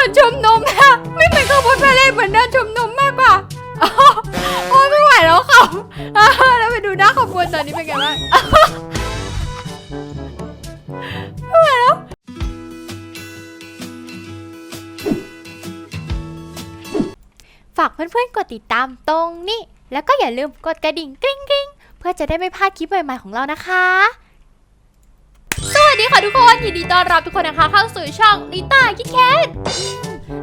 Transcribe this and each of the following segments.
มือนชมนมอะไม่เหมือนขบวนพาเหรดเหมือนเดินชมนมมากกว่าโอ้ยไม่ไหวแล้วค่ะอ้าแล้วไปดูหน้าขบวนตอนนี้เป็นไงบ้างไม่ไหวแล้วฝากเพื่อนๆกดติดตามตรงนี้ แล้วก็อย่าลืมกดกระดิ่งกริ๊งกริ๊งเพื่อจะได้ไม่พลาดคลิปใหม่ๆของเรานะคะ วัสดีค่ะทุกคนยินดีต้อนรับทุกคนนะคะเข้าสู่ช่องลิต้าคิดแคท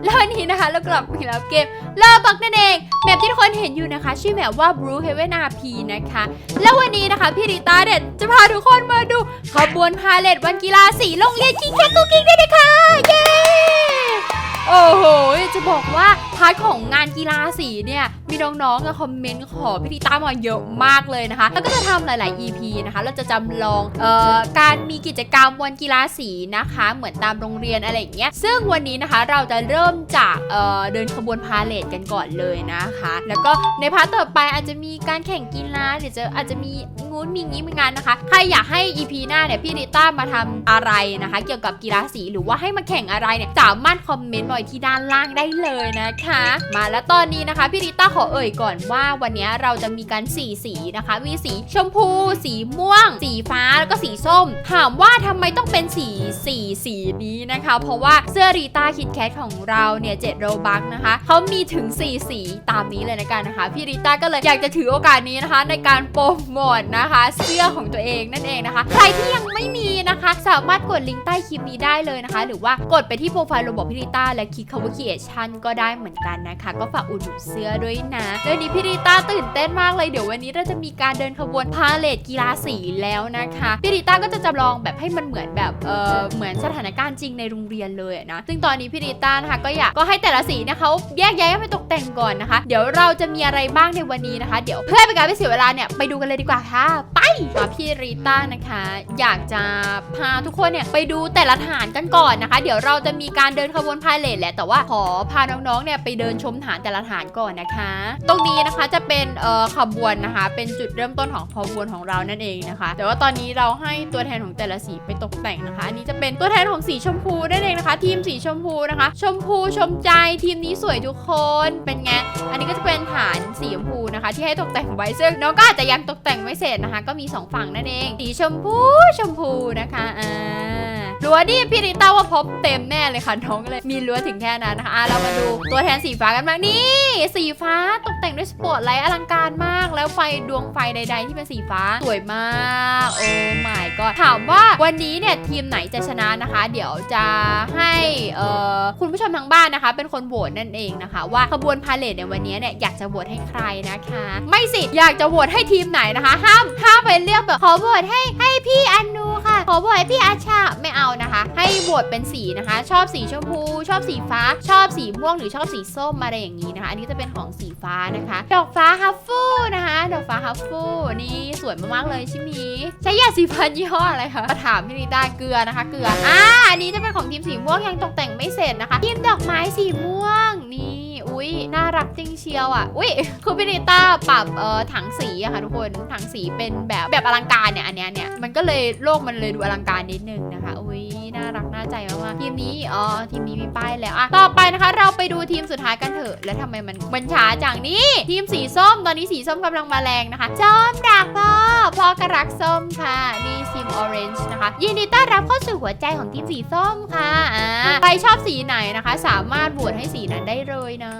แล้ววันนี้นะคะเรากลับมาแล้วเกมลาบักนั่นเองแมปที่ทุกคนเห็นอยู่นะคะ ชื่อแมปว่า Blue Heaven RP นะคะ แล้ววันนี้นะคะพี่ริต้าเนี่ยจะพาทุกคนมาดูขบวนพาเลทวันกีฬาสีโรงเรียนคิดแคทกุ๊กกิ๊กด้วยนะคะเย้โอ้โหจะบอกว่าพาร์ทของงานกีฬาสีเนี่ยมีน้องๆอะคอมเมนต์ขอพี่ติต้ามาเยอะมากเลยนะคะ แล้วก็จะทำหลาย ๆ EP นะคะ เราจะจำลองเอ่อการมีกิจกรรมวันกีฬาสีนะคะ เหมือนตามโรงเรียนอะไรอย่างเงี้ย ซึ่งวันนี้นะคะเราจะเริ่มจากเอ่อเดินขบวนพาเลทกันก่อนเลยนะคะ แล้วก็ในพาร์ทต่อไปอาจจะมีการแข่งกีฬาเดี๋ยวจะอาจจะมีงูนมีงี้มีงานนะคะ ใครอยากให้ EP หน้าเนี่ยพี่ริต้ามาทำอะไรนะคะ เกี่ยวกับกีฬาสีหรือว่าให้มาแข่งอะไรเนี่ยสามารถคอมเมนต์ไว้ที่ด้านล่างได้เลยนะคะ มาแล้วตอนนี้นะคะพี่ริต้าอเอ่ยก่อนว่าวันนี้เราจะมีการสีสีนะคะ มีสีชมพู สีม่วง สีฟ้าแล้วก็สีส้ม ถามว่าทำไมต้องเป็นสีสีสีนี้นะคะ เพราะว่าเสื้อรีต้าคิดแคทของเราเนี่ยเจ็ดโรบักนะคะเขามีถึง 4 สีตามนี้เลยนะกันนะคะ พี่ริต้าก็เลยอยากจะถือโอกาสนี้นะคะ ในการโปรโมทนะคะ เสื้อของตัวเองนั่นเองนะคะ ใครที่ยังไม่มีนะคะ สามารถกดลิงก์ใต้คลิปนี้ได้เลยนะคะ หรือว่ากดไปที่โปรไฟล์โรบอทพี่ริต้าและคลิกคำว่า creation ก็ได้เหมือนกันนะคะ ก็ฝากอุดหนุนเสื้อด้วยนะแล้ววันนี้พี่ริต้าตื่นเต้นมากเลยเดี๋ยววันนี้เราจะมีการเดินขบวนพาเลทกีฬาสีแล้วนะคะพี่ริต้าก็จะจำลองแบบให้มันเหมือนแบบเออเหมือนสถานการณ์จริงในโรงเรียนเลยนะซึ่งตอนนี้พี่ริต้านะคะก็อยากก็ให้แต่ละสีนี่ยเขาแยกแยไปตกแต่งก่อนนะคะ เดี๋ยวเราจะมีอะไรบ้างในวันนี้นะคะ เดี๋ยวเพื่อเป็นการไม่เสียเวลาเนี่ยไปดูกันเลยดีกว่าค่ะ ไปค่ะพี่ริต้านะคะ อยากจะพาทุกคนเนี่ยไปดูแต่ละฐานกันก่อนนะคะ เดี๋ยวเราจะมีการเดินขบวนพาเลทแหละแต่ว่าขอพาน้องๆเนี่ยไปเดินชมฐานแต่ละฐานก่อนนะคะตรงนี้นะคะจะเป็นเอ่อขบวนนะคะ เป็นจุดเริ่มต้นของขบวนของเรานั่นเองนะคะ แต่ว่าตอนนี้เราให้ตัวแทนของแต่ละสีไปตกแต่งนะคะ อันนี้จะเป็นตัวแทนของสีชมพูนั่นเองนะคะ ทีมสีชมพูนะคะ ชมพูชมใจทีมนี้สวยทุกคนเป็นไงอันนี้ก็จะเป็นฐานสีชมพูนะคะ ที่ให้ตกแต่งไว้ซึ่งน้องก็อาจจะยังตกแต่งไม่เสร็จนะคะ ก็มีสองฝั่งนั่นเองสีชมพูชมพูนะคะอ่า รั้วนี่พี่ริต้าว่าพบเต็มแน่เลยค่ะน้องเลยมีรั้วถึงแค่นั้นนะคะอะเรามาดูตัวแทนสีฟ้ากันบ้างนี่ สีฟ้าตกแต่งด้วยสปอตไลท์อลังการมาก แล้วไฟดวงไฟใด ๆ ที่เป็นสีฟ้าสวยมากโอ้ my god ถามว่าวันนี้เนี่ยทีมไหนจะชนะนะคะ เดี๋ยวจะให้เอ่อคุณผู้ชมทางบ้านนะคะ เป็นคนโหวตนั่นเองนะคะ ว่าขบวนพาเลทในวันนี้เนี่ยอยากจะโหวตให้ใครนะคะ ไม่สิอยากจะโหวตให้ทีมไหนนะคะ ห้ามห้ามไปเลือกแบบขอโหวตให้ให้พี่อันนูค่ะ ขอโหวตให้พี่อาชาไม่เอานะคะ ให้โหวตเป็นสีนะคะ ชอบสีชมพู ชอบสีฟ้า ชอบสีม่วงหรือชอบสีส้มอะไรอย่างนี้นะคะ อันนี้จะเป็นของสีฟ้านะคะ ดอกฟ้าฮัฟฟูนะคะ ดอกฟ้าฮัฟฟูนี่สวยมากๆเลยใช่ไหมใช้ยาสีฟันยี่ห้ออะไรคะมาถามพี่นิต้าเกลือนะคะ เกลืออ่าอันนี้จะเป็นของทีมสีม่วงยังตกแต่งไม่เสร็จนะคะทีมดอกไม้สีม่วงนี่อุ้ยน่ารักจริงเชียวอะอุ้ยคือพี่นิต้าปรับเอ่อถังสีอะค่ะทุกคนถังสีเป็นแบบแบบอลังการเนี่ยอันเนี้ยเนี่ยมันก็เลยโลกมันเลยดูอลังการนิดนึงนะคะอุ้ย น่ารักน่าใจมากๆทีมนี้อ๋อทีมนี้มีป้ายแล้วอะต่อไปนะคะ เราไปดูทีมสุดท้ายกันเถอะ แล้วทำไมมันมันช้าจังนี่ทีมสีส้มตอนนี้สีส้มกำลังมาแรงนะคะจอมรักพ่อพ่อก็รักส้มค่ะนี่ทีมออเรนจ์นะคะยินดีต้อนรับเข้าสู่หัวใจของทีมสีส้มค่ะอ่าใครชอบสีไหนนะคะ สามารถโหวตให้สีนั้นได้เลยนะ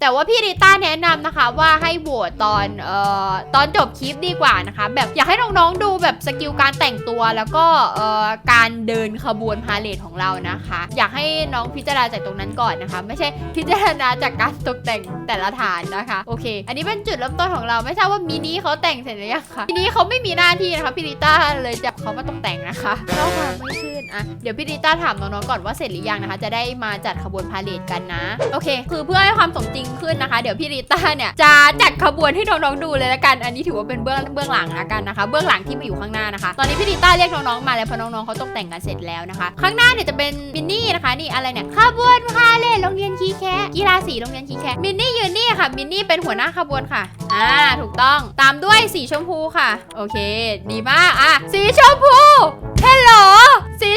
แต่ว่าพี่ริต้าแนะนำนะคะว่าให้โหวตตอนเอ่อตอนจบคลิปดีกว่านะคะ แบบอยากให้น้องๆดูแบบสกิลการแต่งตัวแล้วก็เอ่อการเดินขบวนพาเลทของเรานะคะ อยากให้น้องพิจารณาจากตรงนั้นก่อนนะคะ ไม่ใช่พิจารณาจากการตกแต่งแต่ละฐานนะคะโอเค อันนี้เป็นจุดเริ่มต้นของเราไม่ทราบว่ามินิเขาแต่งเสร็จหรือยังคะมินิเขาไม่มีหน้าที่นะคะพี่ริต้าเลยจับเขามาตกแต่งนะคะเข้ามาไม่เชื่น อะเดี๋ยวพี่ริต้าถามน้องๆก่อนว่าเสร็จหรือยังนะคะ จะได้มาจัดขบวนพาเลทกันนะ โอเค คือเพื่อให้ความสมจริงขึ้นนะคะ เดี๋ยวพี่ริต้าเนี่ยจะจัดขบวนให้น้องๆดูเลยละกัน อันนี้ถือว่าเป็นเบื้องเบื้องหลังละกันนะคะ เบื้องหลังที่มาอยู่ข้างหน้านะคะ ตอนนี้พี่ริต้าเรียกน้องๆมาแล้วเพราะน้องๆเขาตกแต่งกันเสร็จแล้วนะคะ ข้างหน้าเนี่ยจะเป็นมินนี่นะคะนี่อะไรเนี่ยขบวนพาเลทโรงเรียนคีแคะกีฬาสีโรงเรียนคีแคะมินนี่ยืนนี่ค่ะมินนี่เป็นหัวหน้าขบวนค่ะอ่าถูกต้องตามด้วยสีชมพูค่ะ โอเค ดีมากอะสีชมพูฮัลโหล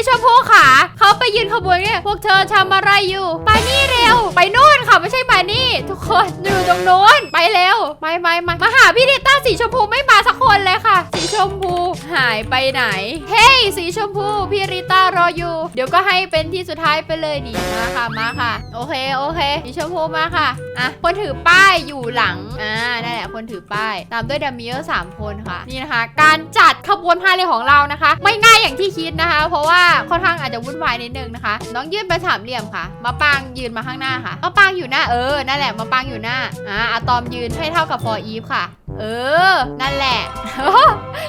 ชมพูขาเขาไปยืนขบวนเนี่ยพวกเธอทำอะไรอยู่ ไปนี่เร็ว ไปนู่นค่ะไม่ใช่มานี่ ทุกคนอยู่ตรงโน้นไปเร็วไปไปมามาหาพี่ดิต้าสีชมพูไม่มาสักคนเลยค่ะ สีชมพูหายไปไหน เฮ้ยสีชมพูพี่ริต้ารออยู่ เดี๋ยวก็ให้เป็นที่สุดท้ายไปเลยนี่มาค่ะมาค่ะ โอเคโอเค สีชมพูมาค่ะอะคนถือป้ายอยู่หลังอ่านั่นแหละคนถือป้าย ตามด้วยดัมเมลสามคนค่ะ นี่นะคะ การจัดขบวนพาเหรดของเรานะคะ ไม่ง่ายอย่าง ที่คิดนะคะ เพราะว่าค่อนข้างอาจจะวุ่นวายนิดนึงนะคะ น้องยืนเป็นสามเหลี่ยมค่ะมาปางยืนมาข้างหน้าค่ะมาปางอยู่หน้าเออนั่นแหละมาปางอยู่หน้าอ่าอะตอมยืนให้เท่ากับฟอร์อีฟค่ะ เออ นั่นแหละ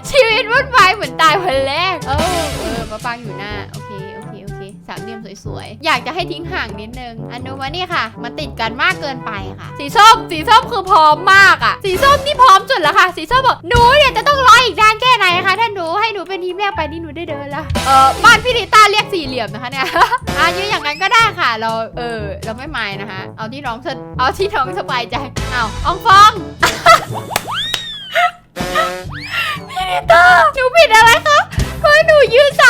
ชีวิตวุ่นวายเหมือนตายคนแรกเออเออมาปางอยู่หน้าโอเค สามเหลี่ยมสวยๆ อยากจะให้ทิ้งห่างนิดนึง อันนู้นมานี่ค่ะมันติดกันมากเกินไปค่ะ สีส้ม สีส้มคือพร้อมมากอะสีส้มนี่พร้อมสุดแล้วค่ะ สีส้มบอกหนูเนี่ยจะต้องรออีกนานแค่ไหนคะถ้าหนูให้หนูเป็นทีมแรกไปนี่หนูได้เดินล้วเออบ้านพี่ดิต้าเรียกสี่เหลี่ยมนะคะเนี่ยอะยืนอย่างนั้นก็ได้ค่ะ เราเออเราไม่หมายนะคะ เอาที่น้องสะเอาที่น้องสบายใจเอาอองฟองพี่ดิต้าหนูผิดอะไรคะก็หนูยืนส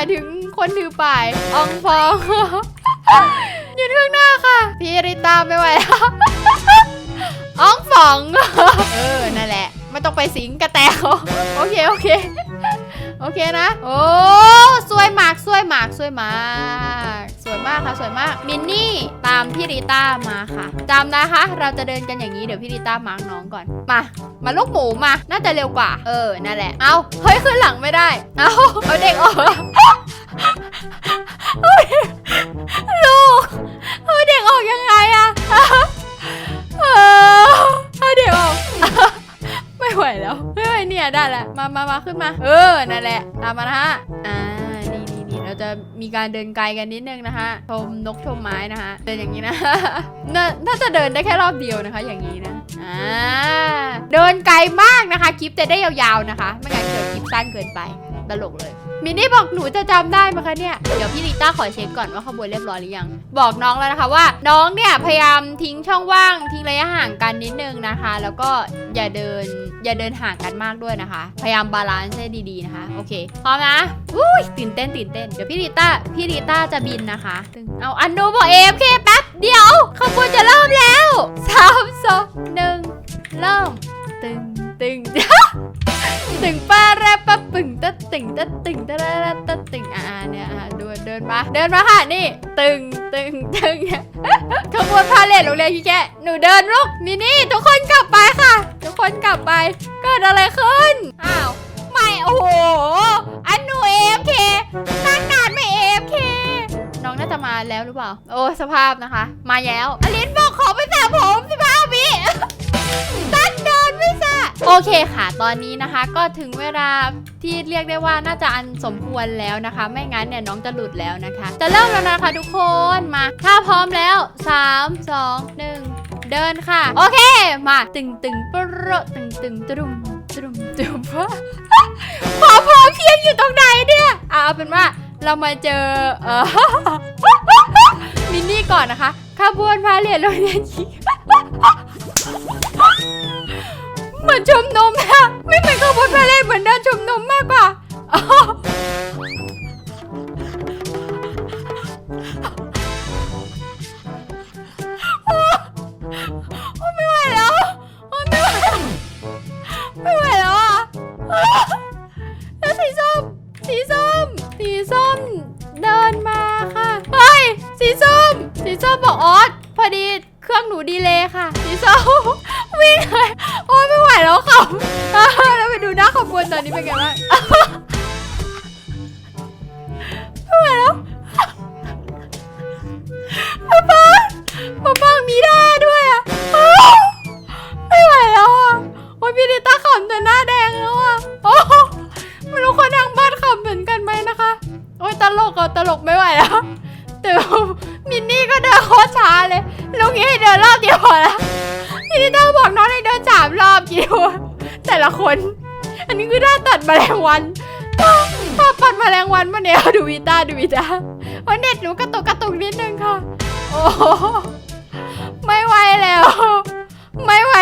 ายถึงคนถือป่ายอองฟองยืนข้างหน้าค่ะ พี่ริต้าไม่ไหวแล้วอองฟอง เออ นั่นแหละ ไม่ต้องไปสิงกระแตเขาโอเค โอเค โอเคนะ โอ้สวยมาก สวยมาก สวยมาก สวยมากค่ะ สวยมาก มินนี่ ตามพี่ริต้ามาค่ะจำนะคะ เราจะเดินกันอย่างนี้เดี๋ยวพี่ริต้ามาร์กน้องก่อนมามาลูกหมูมา น่าจะเร็วกว่า เออ นั่นแหละ เอาเฮ้ยขึ้นหลังไม่ได้ เอาเอาเด็กออกลูกเอาเด็กออกยังไงอะเออเอาเด็กออก ไม่ไหวแล้วไม่ไหวเนี่ยได้แล้วมามามาขึ้นมา เออ นั่นแหละ ตามมานะฮะอ่า จะมีการเดินไกลกันนิดนึงนะคะชมนกชมไม้นะคะเดินอย่างนี้นะน่าน่าจะเดินได้แค่รอบเดียวนะคะ อย่างนี้นะอ่าเดินไกลมากนะคะคลิปจะได้ยาวๆนะคะ ไม่งั้นเกิดคลิปสั้นเกินไปตลกเลย มินนี่บอกหนูจะจำได้ไหมคะเนี่ย เดี๋ยวพี่ลิต้าขอเช็คก่อนว่าขบวนเรียบร้อยหรือยัง บอกน้องแล้วนะคะว่า น้องเนี่ยพยายามทิ้งช่องว่าง ทิ้งระยะห่างกันนิดนึงนะคะ แล้วก็อย่าเดินอย่าเดินห่างกันมากด้วยนะคะ พยายามบาลานซ์ให้ดีๆนะคะ โอเค พร้อมนะอุ้ยตื่นเต้นตื่นเต้น เดี๋ยวพี่ลิต้าพี่ลิต้าจะบินนะคะตึงเอาอันนูบอกเอฟเคแป๊บเดี๋ยวขบวนจะเริ่มแล้วสามสองหนึ่งเริ่มตึง ตึงตึงปาแรปปะปึงตะตึงตะตึงตะระระตะตึงอ่าเนี่ยอ่าเดินเดินมาเดินมาค่ะนี่ ตึงตึงตึงขบวนพาเลทโรงเรียนพี่แกหนูเดินลูกนี่นี่ทุกคนกลับไปค่ะ ทุกคนกลับไปเกิดอะไรขึ้นอ้าวไม่โอ้โหอันหนูเอฟเคตั้งนานไม่เอฟเคน้องน่าจะมาแล้วหรือเปล่า โอ้สภาพนะคะ มาแล้วอลินบอกขอไปสระผมสิ โอเคค่ะ ตอนนี้นะคะก็ถึงเวลาที่เรียกได้ว่าน่าจะอันสมควรแล้วนะคะ ไม่งั้นเนี่ยน้องจะหลุดแล้วนะคะ จะเริ่มแล้วนะคะทุกคนมา ถ้าพร้อมแล้ว 3 2 1 เดินค่ะ โอเค มาตึงตึงปรตึงตึงตรุมตรุมตรุมความพอเพียงอยู่ตรงไหนเนี่ยอะเอาเป็นว่าเรามาเจอเออมินนี่ก่อนนะคะขบวนพาเหรดโรงเรียนหญิง เหมือนชมนมอะไม่เหมือนขบวนพาเลทเหมือนเดินชมนมมากกว่า ยพี่ดิต้าขำจนหน้าแดงแล้วอะโอ้ไม่รู้คนทางบ้านขำเหมือนกันไหมนะคะ โอ้ยตลกอะตลกไม่ไหวแล้วแต่มินนี่ก็เดินโคตรช้าเลยลุงนี้ให้เดินรอบเดียวพอละพี่ต้าบอกน้องให้เดินสามรอบกี่วแต่ละคน อันนี้คือท่าตัดแมลงวันท่าปัดแมลงวันมาเนี่ยดูวิต้าดูวิต้าวันเน็ตหนูกระตุกกระตุกนิดนึงค่ะ โอ้ไม่ไหวแล้ว ไม่ไหว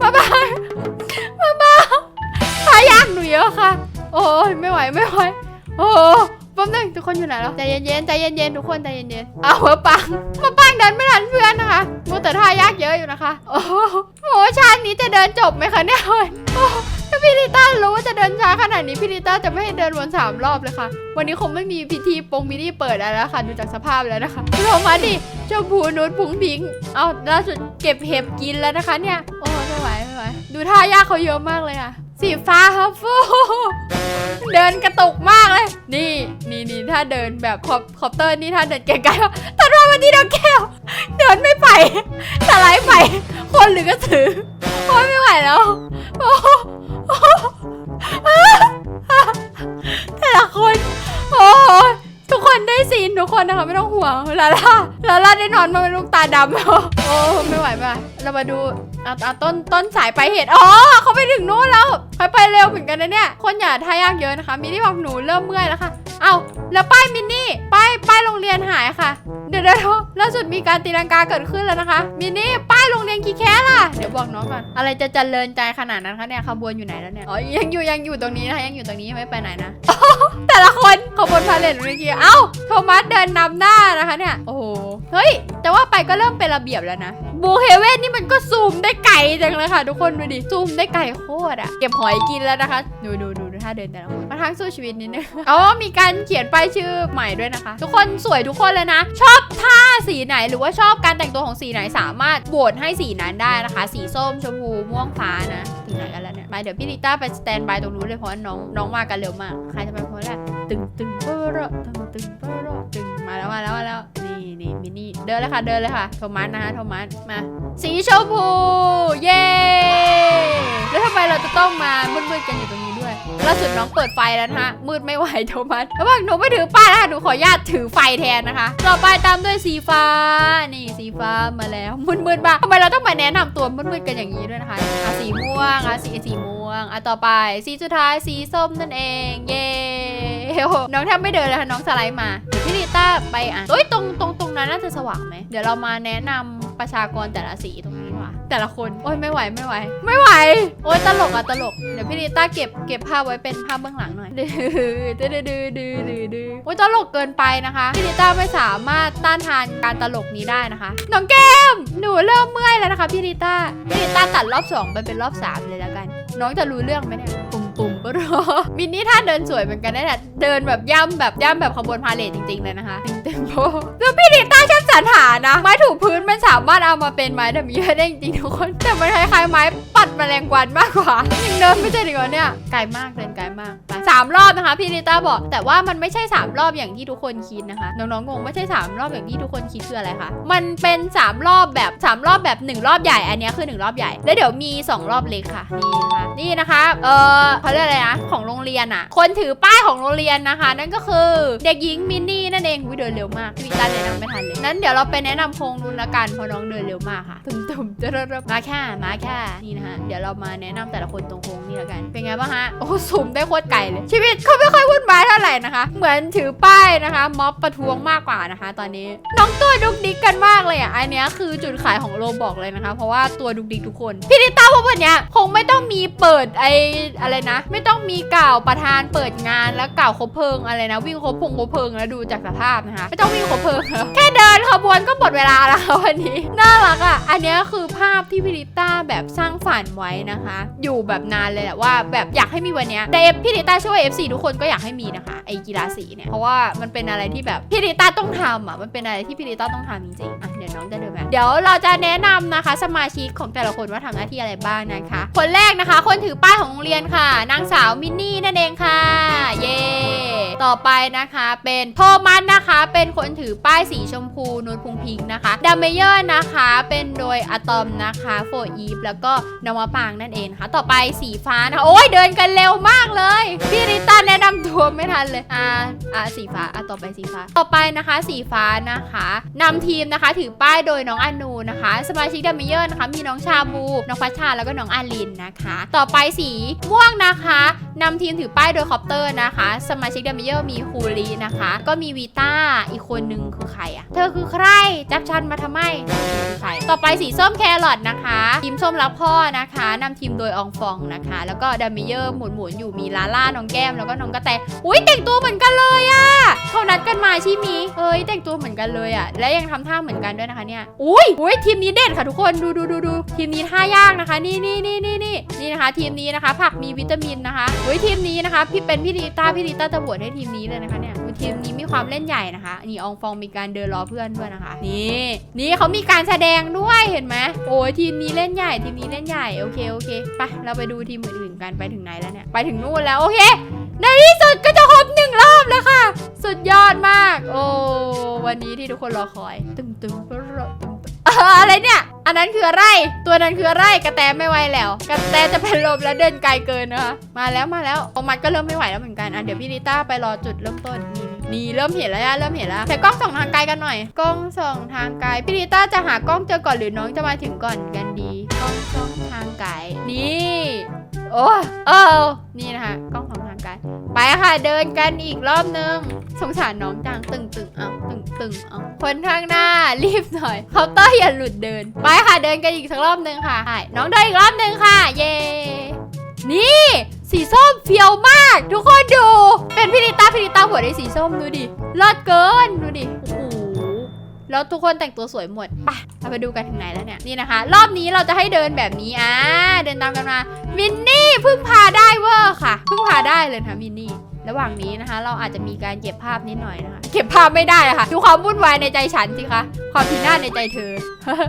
บ้างมาบ้างทายากหนูเยอะค่ะ โอ้ยไม่ไหวไม่ไหวโอ้แป๊บนึงทุกคนอยู่ไหนแล้วใจเย็นๆใจเย็นๆทุกคนใจเย็นๆเอามาปังมาปังเดินไม่ทันเพื่อนนะคะมัวแต่ท่ายากเยอะอยู่นะคะ โอ้โหโอ้ชาตินี้จะเดินจบไหมคะเนี่ยโอ้ถ้าพี่ลิต้ารู้ว่าจะเดินช้าขนาดนี้พี่ลิต้าจะไม่ให้เดินวนสามรอบเลยค่ะ วันนี้คงไม่มีพิธีปงพิธีเปิดอะไรแล้วค่ะดูจากสภาพแล้วนะคะลงมาดิเจ้าผูนุชพุงพิงเอาล่าสุดเก็บเห็บกินแล้วนะคะเนี่ยโอ้ไม่ไหวไม่ไหวดูท่ายากเขาเยอะมากเลยอะ สีฟ้าฮัฟฟูเดินกระตุกมากเลย นี่นี่นี่ถ้าเดินแบบคอปคอปเตอร์นี่ถ้าเดินไกลๆตัดว่าวันนี้ดอกแก้ว เดินไม่ไปสไลด์ไป คนหรือกระสือโอ้ยไม่ไหวแล้วโอ้โหแต่ละคนโอ้ทุกคนได้ซีนทุกคนนะคะไม่ต้องห่วงลาล่าลาล่าได้นอนมาเป็นลูกตาดำโอ้ไม่ไหวไม่ไหวเรามาดู เอาเอาต้นต้นสายไปเหตุอ๋อเขาไปถึงนู้นแล้วไปไปเร็วเหมือนกันนะเนี่ยคนอย่าทายากเยอะนะคะมินนี่บอกหนูเริ่มเมื่อยแล้วค่ะเอาแล้วป้ายมินนี่ป้ายป้ายโรงเรียนหายค่ะ เดี๋ยวเดี๋ยวล่าสุดมีการตีลังกาเกิดขึ้นแล้วนะคะมินนี่ป้ายโรงเรียนกี่แค่ล่ะเดี๋ยวบอกน้องก่อนอะไรจะเจริญใจขนาดนั้นคะเนี่ยขบวนอยู่ไหนแล้วเนี่ยอ๋อยังอยู่ยังอยู่ตรงนี้นะคะยังอยู่ตรงนี้ไม่ไปไหนนะแต่ละคนขบวนพาเลทเมื่อกี้เอ้าโทมัสเดินนำหน้านะคะเนี่ยโอ้โหเฮ้ยแต่ว่าไปก็เริ่มเป็นระเบียบแล้วนะ บูเฮเว่นนี่มันก็ซูมได้ไกลจังเลยค่ะ ทุกคนดูดิซูมได้ไกลโคตรอะเก็บหอยกินแล้วนะคะดูดูดูดูท่าเดินแต่ละคนมาทางสู้ชีวิตนิดนึงอ๋อมีการเขียนป้ายชื่อใหม่ด้วยนะคะ ทุกคนสวยทุกคนเลยนะ ชอบท่าสีไหนหรือว่าชอบการแต่งตัวของสีไหนสามารถโหวตให้สีนั้นได้นะคะ สีส้มชมพูม่วงฟ้านะสีไหนกันแล้วเนี่ยไปเดี๋ยวพี่ลิต้าไปสแตนบายตรงนู้นเลยเพราะว่าน้องน้องมากันเร็วมากใครจะไปคนแรกตึงตึงเปอร์ตึงตึงเปอร์ตึงมาแล้วมาแล้วมาแล้ว นี่นี่มินนี่เดินเลยค่ะเดินเลยค่ะโทมัสนะคะโทมัสมาสีชมพูเย้แล้วทำไมเราจะต้องมามืดๆกันอยู่ตรงนี้ด้วยล่าสุดน้องเปิดไฟแล้วนะคะมืดไม่ไหวโทมัสแล้วบอกหนูไม่ถือป้ายนะคะหนูขออนุญาตถือไฟแทนนะคะ ต่อไปตามด้วยสีฟ้านี่สีฟ้ามาแล้วมืดๆบ้างทำไมเราต้องมาแนะนำตัวมืดๆกันอย่างนี้ด้วยนะคะอะสีม่วงอะสีสีม่วงอะต่อไปสีสุดท้ายสีส้มนั่นเอง เย้โอ้โหน้องแทบไม่เดินเลยค่ะน้องสไลด์มาเดี๋ยว พี่ลิต้าไปอะเอ้ยตรงตรงตรงนั้นน่าจะสว่างไหมเดี๋ยวเรามาแนะนำประชากรแต่ละสีตรงนี้ว่าแต่ละคนโอ้ยไม่ไหวไม่ไหว ไม่ไหว โอ้ยตลกอะตลกเดี๋ยวพี่ลิต้าเก็บเก็บภาพไว้เป็นภาพเบื้องหลังหน่อยดื้อดื้อดื้อดื้อดื้อดื้อดื้อโอ้ยตลกเกินไปนะคะพี่ลิต้าไม่สามารถต้านทานการตลกนี้ได้นะคะน้องแก้มหนูเริ่มเมื่อยแล้วนะคะพี่ลิต้าพี่ลิต้าตัดรอบสองไปเป็นรอบสามเลยแล้วกัน น้องจะรู้เรื่องไหมเนี่ยปุ่มปุ่ม ปะรอมินนี่ท่าเดินสวยเหมือนกันนะเนี่ยเดินแบบย่ำแบบย่ำแบบขบวนพาเลทจริงๆเลยนะคะเต็มโบคือพี่ลิต้าชอบสรรหานะไม้ถูพื้นมันสามารถเอามาเป็นไม้แบบนี้ได้จริงๆทุกคนแต่มันคล้ายๆไม้ปัดแมลงวันมากกว่ายังเดินไม่ใช่ดีกว่าเนี่ยไกลมากเดินไกลมากไปสามรอบนะคะพี่ลิต้าบอก แต่ว่ามันไม่ใช่สามรอบอย่างที่ทุกคนคิดนะคะน้องๆงงไม่ใช่สามรอบอย่างที่ทุกคนคิดคืออะไรคะมันเป็นสามรอบแบบสามรอบแบบหนึ่งรอบใหญ่อันเนี้ยคือหนึ่งรอบใหญ่ แล้วเดี๋ยวมีสองรอบเล็กค่ะนี่นะคะนี่นะคะเออเขาเรียกอะไรนะของโรงเรียนอะคนถือป้ายของโรงเรียนนะคะ นั่นก็คือเด็กหญิงมินนี่นั่นเองวิเดินเร็วมากพี่ตาแนะนำไม่ทันเลยนั้นเดี๋ยวเราไปแนะนำโครงนู้นละกันเพราะน้องเดินเร็วมากค่ะตุ่มตุ่มๆจะเริ่มมาแค่มาแค่นี่นะคะเดี๋ยวเรามาแนะนำแต่ละคนตรงโค้งนี่ละกัน เป็นไงบ้างฮะโอ้สูมได้โคตรไกลเลยชีวิตเขาไม่ค่อยวุ่นวายเท่าไหร่นะคะ เหมือนถือป้ายนะคะม็อบประท้วงมากกว่านะคะ ตอนนี้น้องตัวดุกดิกกันมากเลยอะอันเนี้ยคือจุดขายของโรบอกเลยนะคะ เพราะว่าตัวดุกดิกทุกคนพี่ดิต้าว่าวันเนี้ยคงไม่ต้องมีเปิดไออะไรนะ ไม่ต้องมีกล่าวประธานเปิดงานแล้วกล่าวคบเพลิงอะไรนะ วิ่งคบพงคบเพลิงแล้วดูจากสภาพนะคะไม่ต้องวิ่งคบเพลิงแค่เดินขบวนก็หมดเวลาแล้ววันนี้น่ารักอะอันนี้คือภาพที่พี่ดิต้าแบบสร้างฝันไว้นะคะ อยู่แบบนานเลยแหละว่าแบบอยากให้มีวันนี้แต่พี่ดิต้าช่วย FC ทุกคนก็อยากให้มีนะคะไอกีฬาสีเนี่ยเพราะว่ามันเป็นอะไรที่แบบพี่ดิต้าต้องทำอะมันเป็นอะไรที่พี่ดิต้าต้องทำจริงๆอะเดี๋ยวน้องจะเดินมาเดี๋ยวเราจะแนะนำนะคะ สมาชิกของแต่ละคนว่าทำหน้าที่อะไรบ้างนะคะ คนแรกนะคะ คนถือป้ายของโรงเรียนค่ะนางสสาวมินนี่นั่นเองค่ะ เย้ ต่อไปนะคะเป็นโทมัสนะคะเป็นคนถือป้ายสีชมพูนูนพุงพิงนะคะดัมเมเยอร์นะคะเป็นโดยอะตอมนะคะโฟอีฟแล้วก็นวปางนั่นเองนะคะต่อไปสีฟ้านะคะโอ้ยเดินกันเร็วมากเลยพี่ริต้าแนะนำตัวไม่ทันเลยอ่าอ่าสีฟ้าอะต่อไปสีฟ้า ต่อไปนะคะสีฟ้านะคะนำทีมนะคะถือป้ายโดยน้องอนูนะคะ สมาชิกดัมเมเยอร์นะคะมีน้องชาบู น้องพัชชาแล้วก็น้องอาลินนะคะ ต่อไปสีม่วงนะคะนำทีมถือป้ายโดยคอปเตอร์นะคะ สมาชิกดัมเมเยอร์มีคูรีนะคะ ก็มีวีต้าอีกคนนึงคือใครอะเธอคือใครจับชันมาทำไมคือใครต่อไปสีส้มแครอทนะคะ ทีมส้มรักพ่อนะคะนำทีมโดยอองฟองนะคะ แล้วก็เดมเยอร์หมุนหมุนๆอยู่มีลาล่าน้องแก้มแล้วก็น้องกระแตอุ้ยแต่งตัวเหมือนกันเลยอะเขานัดกันมาใช่มีเฮ้ยแต่งตัวเหมือนกันเลยอะและยังทำท่าเหมือนกันด้วยนะคะเนี่ยอุ้ยอุ้ยทีมนี้เด็ดค่ะทุกคนดูดูดูดูทีมนี้ท่ายากนะคะ นี่นี่นี่นี่นี่นี่นะคะ ทีมนี้นะคะ ผักมีวิตามินนะคะอุ้ยทีมนี้นะคะ พี่เป็นพี่ดีต้าพี่ดีต้าจะบวชให้ทีมนี้เลยนะคะเนี่ยทีมนี้มีความเล่นใหญ่นะคะ นี่องฟองมีการเดินรอเพื่อนด้วยนะคะ นี่ นี่เขามีการแสดงด้วยเห็นไหมโอ้ยทีมนี้เล่นใหญ่ ทีมนี้เล่นใหญ่โอเคโอเคไปเราไปดูทีมอื่นๆกันไปถึงไหนแล้วเนี่ยไปถึงนู่นแล้วโอเคในที่สุดก็จะครบหนึ่งรอบแล้วค่ะ สุดยอดมาก โอ้วันนี้ที่ทุกคนรอคอย ตึงตึงตึงตึงตึงอะไรเนี่ย อันนั้นคืออะไร ตัวนั้นคืออะไรกระแตไม่ไหวแล้ว กระแตจะเป็นลมแล้วเดินไกลเกินนะคะ มาแล้วมาแล้วโอมัดก็เริ่มไม่ไหวแล้วเหมือนกันอะเดี๋ยวพี่ลิต้าไปรอจุดเริ่มต้นนี่นี่เริ่มเห็นแล้วอะเริ่มเห็นแล้วใช้กล้องส่องทางไกลกันหน่อย กล้องส่องทางไกลพี่ลิต้าจะหากล้องเจอก่อนหรือน้องจะมาถึงก่อนกันดี กล้องส่องทางไกลนี่โอ้เออนี่นะคะกล้องส่องทางไกล ไปค่ะเดินกันอีกรอบนึง สงสารน้องจังตึงตึงเอาตึงตึงเอาคนข้างหน้ารีบหน่อยเคาน์เตอร์อย่าหลุดเดิน ไปค่ะเดินกันอีกสักรอบนึงค่ะใช่น้องเดินอีกรอบนึงค่ะ เย่นี่สีส้มเฟียวมาก ทุกคนดู เป็นพิริต้าพิริต้าหัวได้สีส้มดูดิเลิศเกินดูดิโอ้โห แล้วทุกคนแต่งตัวสวยหมดปะเราไปดูกันถึงไหนแล้วเนี่ยนี่นะคะ รอบนี้เราจะให้เดินแบบนี้อ่าเดินตามกันมามินนี่เพึ่งพาได้เวอร์ค่ะเพึ่งพาได้เลยนะคะมินนี่ระหว่างนี้นะคะ เราอาจจะมีการเก็บภาพนิดหน่อยนะคะ เก็บภาพไม่ได้ค่ะ ดูความวุ่นวายในใจฉันสิคะความพินาในใจเธอ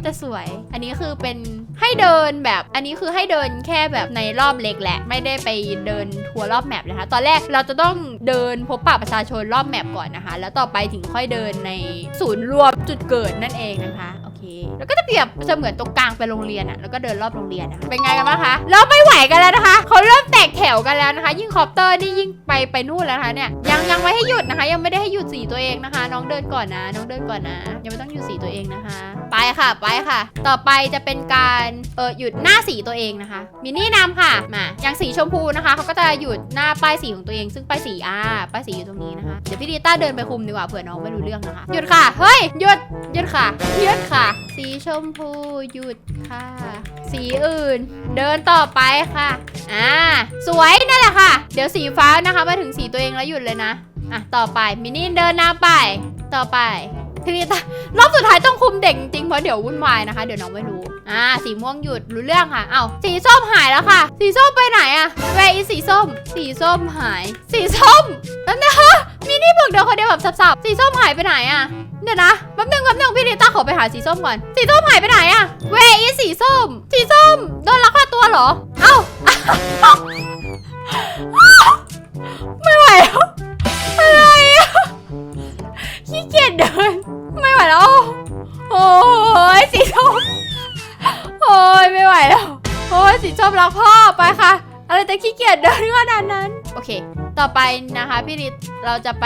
จะสวย อันนี้คือเป็น ให้เดินแบบอันนี้คือให้เดินแค่แบบในรอบเล็กแหละ ไม่ได้ไปเดินทัวร์รอบแมปนะคะ ตอนแรกเราจะต้องเดินพบปะประชาชนรอบแมปก่อนนะคะ แล้วต่อไปถึงค่อยเดินในศูนย์รวมจุดเกิดนั่นเองนะคะโอเค แล้วก็จะเปรียบเสมือนตรงกลางไปโรงเรียนอะแล้วก็เดินรอบโรงเรียนอะเป็นไงกันบ้างคะเราไม่ไหวกันแล้วนะคะ เขาเริ่มแตกแถวกันแล้วนะคะ ยิ่งคอปเตอร์นี่ยิ่งไปไปนู่นแล้วนะคะเนี่ยยังยังไม่ให้หยุดนะคะ ยังไม่ได้ให้หยุดสีตัวเองนะคะ น้องเดินก่อนนะ น้องเดินก่อนนะ ยังไม่ต้องหยุดสีตัวเองนะคะ ไปค่ะไปค่ะ ต่อไปจะเป็นการเออหยุดหน้าสีตัวเองนะคะมินนี่นำค่ะมาอย่างสีชมพูนะคะเขาก็จะหยุดหน้าป้ายสีของตัวเอง ซึ่งป้ายสีอ่าป้ายสีอยู่ตรงนี้นะคะเดี๋ยวพี่ดีต้าเดินไปคุมดีกว่าเผื่อน้องไม่รู้เรื่องนะคะหยุดค่ะเฮ้ยหยุดหยุดค่ะหยุดค่ะ สีชมพูหยุดค่ะ สีอื่น เดินต่อไปค่ะอ่าสวยนั่นแหละค่ะ เดี๋ยวสีฟ้านะคะมาถึงสีตัวเองแล้วหยุดเลยนะ อะ ต่อไป มินนี่เดินหน้าไป ต่อไปพี่ลิตารอบสุดท้ายต้องคุมเด็กจริงเพราะเดี๋ยววุ่นวายนะคะ เดี๋ยวน้องไม่รู้ อ่า สีม่วงหยุดรู้เรื่องค่ะ เอ้า สีส้มหายแล้วค่ะ สีส้มไปไหนอะแวร์อีสีส้ม สีส้มหาย สีส้มแล้วนะคะมินนี่บอกเดี๋ยวคนเดียวแบบสับๆ สีส้มหายไปไหนอะเดี๋ยวนะแป๊บนึงแป๊บนึงพี่ลิต้าขอไปหาสีส้มก่อน สีส้มหายไปไหนอะแวร์อีสีส้ม สีส้มโดนลักพาตัวเหรอ เอ้า ไม่ไหวแล้วอะไรอะขี้เกียจเดิน ไม่ไหวแล้ว โอ้ยสีส้มโอ้ยไม่ไหวแล้ว โอ้ยสีส้มรักพ่อไปค่ะ อะไรจะขี้เกียจเดินขนาดนั้น โอเค ต่อไปนะคะพี่ลิศเราจะไป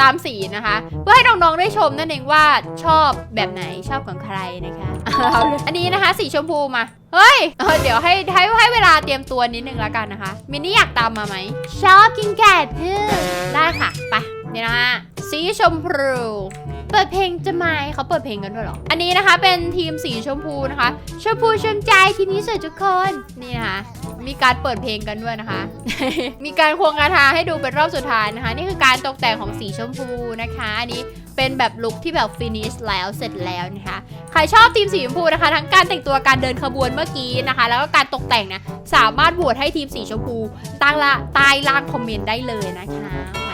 ตามสีนะคะ เพื่อให้น้องๆได้ชมนั่นเองว่าชอบแบบไหนชอบของใครนะคะเอาเลยอันนี้นะคะสีชมพูมา เฮ้ยเออเดี๋ยวให้ให้ให้เวลาเตรียมตัวนิดนึงแล้วกันนะคะ มินนี่อยากตามมาไหม ชอบกินแกะพึ่งได้ค่ะ ไป นี่นะคะสีชมพู เปิดเพลงจะม่เขาเปิดเพลงกันด้วยหรอ อันนี้นะคะเป็นทีมสีชมพูนะคะ ชมพูชมใจทีมนี้สวยทุกคน นี่นะคะ มีการเปิดเพลงกันด้วยนะคะ มีการควงกระทาให้ดูเป็นรอบสุดท้ายนะคะ นี่คือการตกแต่งของสีชมพูนะคะ อันนี้เป็นแบบลุคที่แบบฟินิชแล้วเสร็จแล้วนะคะ ใครชอบทีมสีชมพูนะคะ ทั้งการแต่งตัวการเดินขบวนเมื่อกี้นะคะ แล้วก็การตกแต่งนี่ยสามารถโหวตให้ทีมสีชมพูตั้งละใต้ล่างคอมเมนต์ได้เลยนะคะ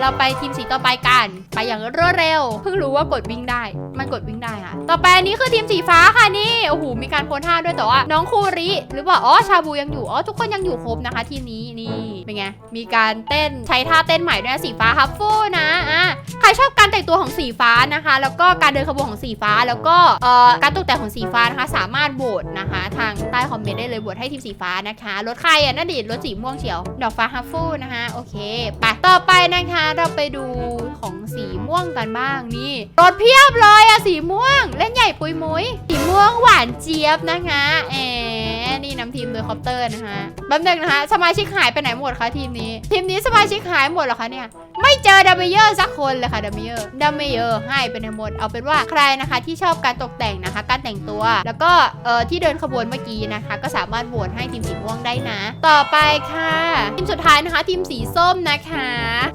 เราไปทีมสีต่อไปกัน ไปอย่างรวดเร็ว เพิ่งรู้ว่ากดวิ่งได้ มันกดวิ่งได้ค่ะ ต่อไปอันนี้คือทีมสีฟ้าค่ะนี่ โอ้โห มีการโพสท่าด้วยแต่ว่า น้องคูริ หรือว่า อ๋อ ชาบูยังอยู่ อ๋อ ทุกคนยังอยู่ครบนะคะ ทีมนี้ นี่ เป็นไง มีการเต้น ใช้ท่าเต้นใหม่ด้วยนะสีฟ้าฮัฟฟูนะ อะ ใครชอบการแต่งตัวของสีฟ้านะคะ แล้วก็การเดินขบวนของสีฟ้า แล้วก็ เอ่อ การตกแต่งของสีฟ้านะคะ สามารถโหวตนะคะ ทางใต้คอมเมนต์ได้เลยโหวตให้ทีมสีฟ้านะคะ รถใครอะน่าดีรถสีม่วงเฉียว ดอกฟ้าฮัฟฟูนะคะ โอเค ไป ต่อไปนะคะ เราไปดูของสีม่วงกันบ้างนี่ รถเพียบเลยอะสีม่วง เล่นใหญ่ปุยมุยสีม่วงหวานเจี๊ยบนะคะแอมนี่นะ มโดยคอปเตอร์นะคะแป๊บนึงนะคะสมาชิกหายไปไหนหมดคะทีมนี้ ทีมนี้สมาชิกหายหมดเหรอคะเนี่ย ไม่เจอดัมเมเยอร์สักคนเลยค่ะดัมเมเยอร์ดัมเมเยอร์ให้ไปในหมด เอาเป็นว่าใครนะคะที่ชอบการตกแต่งนะคะ การแต่งตัว แล้วก็เอ่อที่เดินขบวนเมื่อกี้นะคะ ก็สามารถโหวตให้ทีมสีม่วงได้นะ ต่อไปค่ะ ทีมสุดท้ายนะคะ ทีมสีส้มนะคะ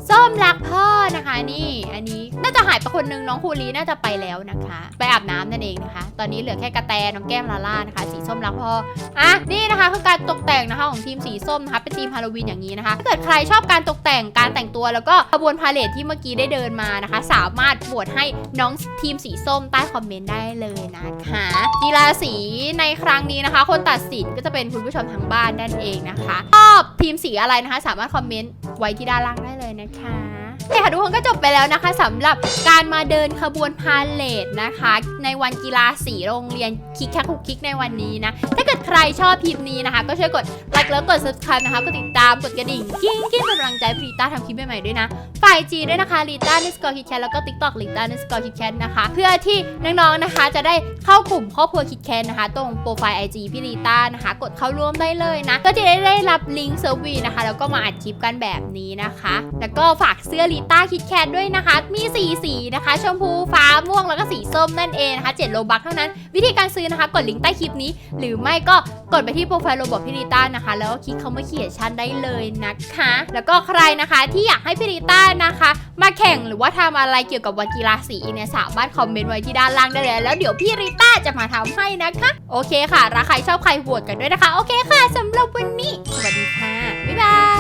ส้มรักพ่อนะคะนี่ อันนี้น่าจะหายไปคนนึงน้องคูรีน่าจะไปแล้วนะคะ ไปอาบน้ำนั่นเองนะคะ ตอนนี้เหลือแค่กระแตน้องแก้มลาล่านะคะ สีส้มรักพ่ออะนี่นะคะคือการตกแต่งนะคะของทีมสีส้มนะคะเป็นทีมฮาโลวีนอย่างนี้นะคะถ้าเกิดใครชอบการตกแต่งการแต่งตัว แล้วก็ขบวนพาเลทที่เมื่อกี้ได้เดินมานะคะ สามารถโหวตให้น้องทีมสีส้มใต้คอมเมนต์ได้เลยนะคะกีฬาสีในครั้งนี้นะคะ คนตัดสินก็จะเป็นคุณผู้ชมทางบ้านนั่นเองนะคะชอบทีมสีอะไรนะคะ สามารถคอมเมนต์ไว้ที่ด้านล่างได้เลยนะคะ โอเคค่ะทุกคนก็จบไปแล้วนะคะสำหรับการมาเดินขบวนพาเลทนะคะ ในวันกีฬาสีโรงเรียนคิกแคกคุกคิกในวันนี้นะ ถ้าเกิดใครชอบคลิปนี้นะคะ ก็ช่วยกดไลค์แล้วกด subscribe นะคะกดติดตามกดกระดิ่งกิ้งกิ้งเป็นกำลังใจรีต้าทำคลิปใหม่ๆด้วยนะ ฝ่ายจีด้วยนะคะรีต้าในสกอร์คิดแคทแล้วก็ TikTok รีต้าในสกอร์คิดแคทนะคะ เพื่อที่น้องๆนะคะจะได้เข้ากลุ่มครอบครัวคิดแคทนะคะ ตรงโปรไฟล์ IG พี่รีต้านะคะ กดเข้าร่วมได้เลยนะ ก็จะได้ได้รับลิงก์เซอร์วีนะคะแล้วก็มาอัดคลิปกันแบบนี้นะคะ แล้วก็ฝากเสื้อต้าคิดแคทด้วยนะคะ มีสีสีนะคะ ชมพูฟ้าม่วงแล้วก็สีส้มนั่นเองนะคะ7โลบักเท่านั้น วิธีการซื้อนะคะ กดลิงก์ใต้คลิปนี้ หรือไม่ก็กดไปที่โปรไฟล์โรบอทพี่ริต้านะคะ แล้วก็คลิกคำว่าเขียนชั้นได้เลยนะคะ แล้วก็ใครนะคะที่อยากให้พี่ริต้านะคะ มาแข่งหรือว่าทำอะไรเกี่ยวกับวันกีฬาสีเนี่ยสามารถคอมเมนต์ไว้ที่ด้านล่างได้เลย แล้วเดี๋ยวพี่ริต้าจะมาทำให้นะคะ โอเคค่ะรักใครชอบใครโหวตกันด้วยนะคะ โอเคค่ะสำหรับวันนี้ สวัสดีค่ะบ๊ายบาย